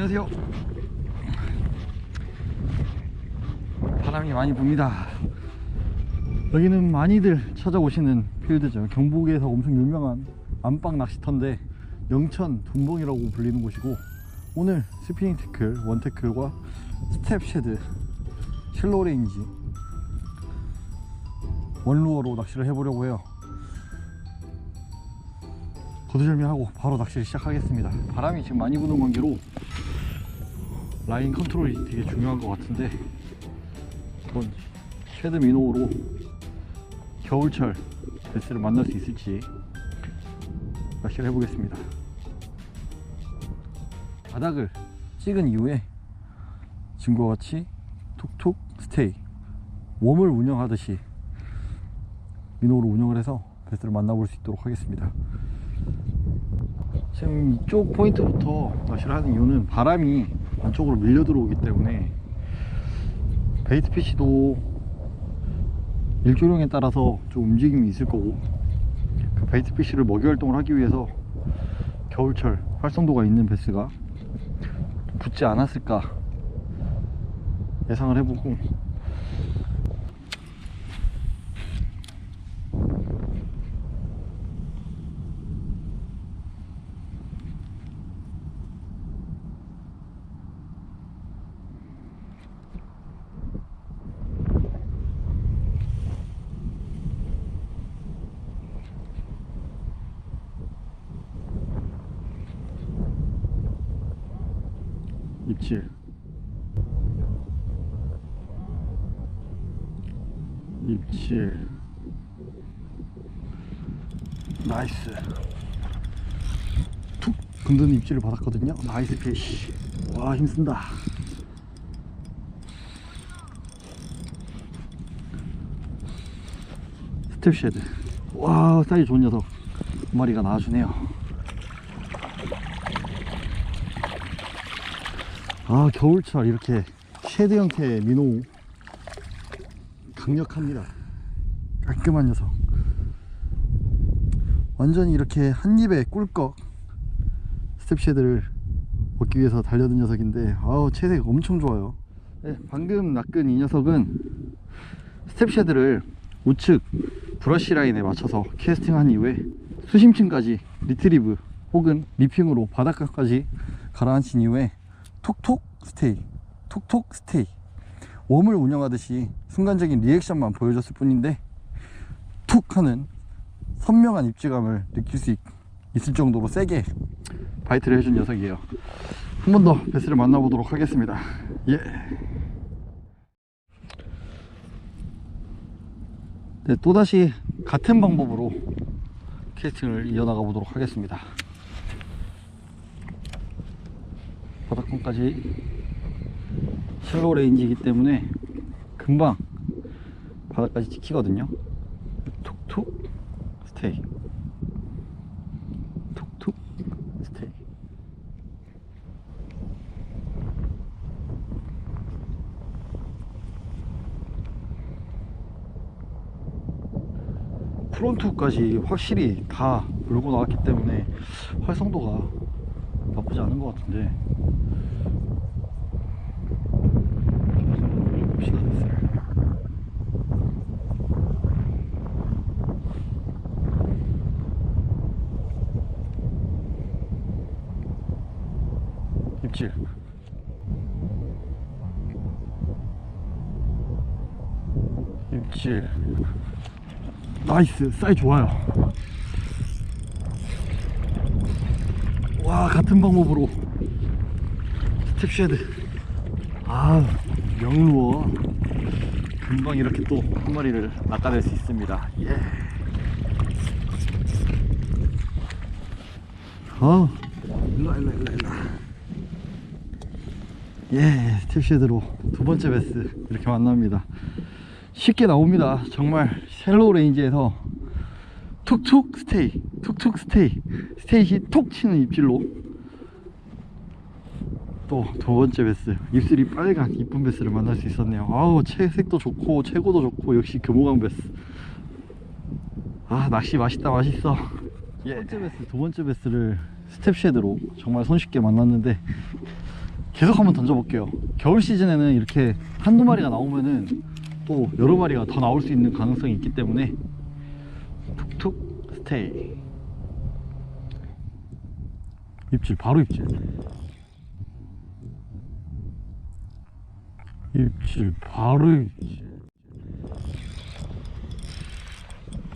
안녕하세요. 바람이 많이 붑니다. 여기는 많이들 찾아오시는 필드죠. 경북에서 엄청 유명한 안방 낚시터인데 영천 둔봉이라고 불리는 곳이고 오늘 스피닝 태클, 원태클과 스텝 쉐드, 쉘로 레인지 원루어로 낚시를 해보려고 해요. 거두절미하고 바로 낚시를 시작하겠습니다. 바람이 지금 많이 부는 관계로 라인 컨트롤이 되게 중요한 것 같은데 이번 쉐드 미노로 겨울철 베스를 만날 수 있을지 낚시를 해보겠습니다. 바닥을 찍은 이후에 지금과 같이 툭툭 스테이 웜을 운영하듯이 미노로 운영을 해서 베스를 만나볼 수 있도록 하겠습니다. 지금 이쪽 포인트부터 낚시를 하는 이유는 바람이 안쪽으로 밀려 들어오기 때문에 베이트 피시도 일조량에 따라서 좀 움직임이 있을 거고 그 베이트 피시를 먹이 활동을 하기 위해서 겨울철 활성도가 있는 베스가 붙지 않았을까 예상을 해보고 입질 입질 나이스. 툭! 금든 입질을 받았거든요. 나이스 피쉬. 와 힘쓴다. 스텝 쉐드. 와 사이즈 좋은 녀석. 두 마리가 나와주네요 아 겨울철 이렇게 쉐드 형태의 민호 강력합니다. 깔끔한 녀석. 완전히 이렇게 한 입에 꿀꺽 스텝 쉐드를 먹기 위해서 달려든 녀석인데 아우 채색 엄청 좋아요. 네, 방금 낚은 이 녀석은 스텝 쉐드를 우측 브러쉬 라인에 맞춰서 캐스팅한 이후에 수심층까지 리트리브 혹은 리핑으로 바닷가까지 가라앉힌 이후에 톡톡 스테이 톡톡 스테이. 웜을 운영하듯이 순간적인 리액션만 보여줬을 뿐인데 툭 하는 선명한 입질감을 느낄 수 있, 있을 정도로 세게 바이트를 해준 녀석이에요. 한 번 더 베스를 만나보도록 하겠습니다. 예. 네, 또다시 같은 방법으로 캐스팅을 이어나가 보도록 하겠습니다 바닥권까지 셜로 레인지이기 때문에 금방 바닥까지 찍히거든요. 툭툭 스테이. 툭툭 스테이. 프론트까지 확실히 다 물고 나왔기 때문에 활성도가 나쁘지 않은 것 같은데 봅시다 됐어요. 입질. 입질. 나이스. 사이 좋아요. 와 같은 방법으로 스텝 쉐드. 아 명루어. 금방 이렇게 또 한 마리를 낚아낼 수 있습니다. 예. 어. 일로와 일로와 일로와 예 스텝 쉐드로 두 번째 베스 이렇게 만납니다. 쉽게 나옵니다. 정말 셀로우 레인지에서 툭툭 스테이 툭툭 스테이 스테이시 톡 치는 입질로 또 두 번째 베스. 입술이 빨간 이쁜 베스를 만날 수 있었네요. 아우 채색도 좋고 채고도 좋고 역시 금호강 베스. 아 낚시 맛있다 맛있어. 예. 첫 번째 베스 두 번째 베스를 스텝 쉐드로 정말 손쉽게 만났는데 계속 한번 던져볼게요. 겨울 시즌에는 이렇게 한두 마리가 나오면은 또 여러 마리가 더 나올 수 있는 가능성이 있기 때문에 툭툭 스테이. 입질 바로 입질 입질 바로 입질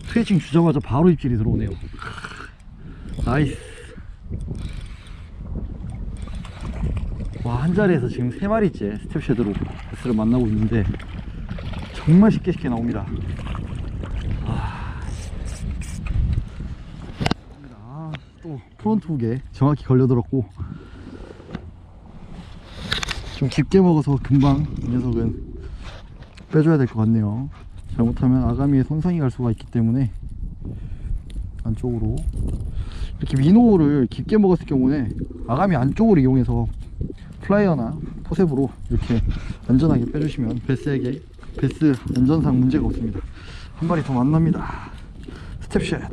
트레칭 주자마자 바로 입질이 들어오네요. 나이스. 와 한자리에서 지금 세 마리째 스텝쉐드로 베스를 만나고 있는데 정말 쉽게 쉽게 나옵니다. 아, 아, 또 프론트 훅에 정확히 걸려들었고 좀 깊게 먹어서 금방 이 녀석은 빼줘야 될 것 같네요. 잘못하면 아가미에 손상이 갈 수가 있기 때문에 안쪽으로. 이렇게 민호를 깊게 먹었을 경우에 아가미 안쪽을 이용해서 플라이어나 포셉으로 이렇게 안전하게 빼주시면 베스에게 베스 안전상 문제가 없습니다. 한 마리 더 만납니다. 스텝샷.